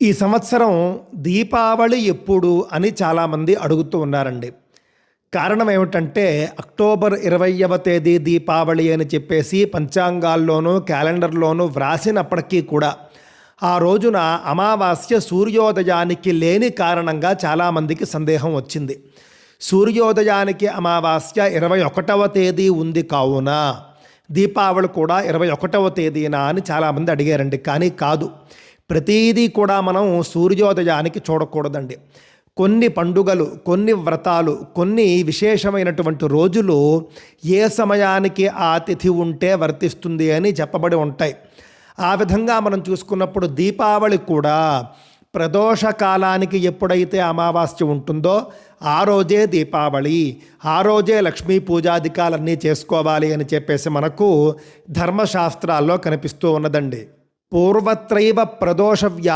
ఈ సంవత్సరం దీపావళి ఎప్పుడు అని చాలామంది అడుగుతూ ఉన్నారండి. కారణం ఏమిటంటే అక్టోబర్ ఇరవైవ తేదీ దీపావళి అని చెప్పేసి పంచాంగాల్లోనూ క్యాలెండర్లోనూ వ్రాసినప్పటికీ కూడా ఆ రోజున అమావాస్య సూర్యోదయానికి లేని కారణంగా చాలామందికి సందేహం వచ్చింది. సూర్యోదయానికి అమావాస్య ఇరవై ఒకటవ తేదీ ఉంది కావున దీపావళి కూడా ఇరవై ఒకటవ తేదీనా అని చాలామంది అడిగారండి. కానీ కాదు. ప్రతీదీ కూడా మనం సూర్యోదయానికి చూడకూడదండి. కొన్ని పండుగలు కొన్ని వ్రతాలు కొన్ని విశేషమైనటువంటి రోజులు ఏ సమయానికి ఆ తిథి ఉంటే వర్తిస్తుంది అని చెప్పబడి ఉంటాయి. ఆ విధంగా మనం చూసుకున్నప్పుడు దీపావళి కూడా ప్రదోష కాలానికి ఎప్పుడైతే అమావాస్య ఉంటుందో ఆ రోజే దీపావళి ఆ రోజే లక్ష్మీ పూజాధికాలన్నీ చేసుకోవాలి అని చెప్పేసి మనకు ధర్మశాస్త్రాల్లో కనిపిస్తూ ఉన్నదండి. पूर्वत्रैव प्रदोषव्या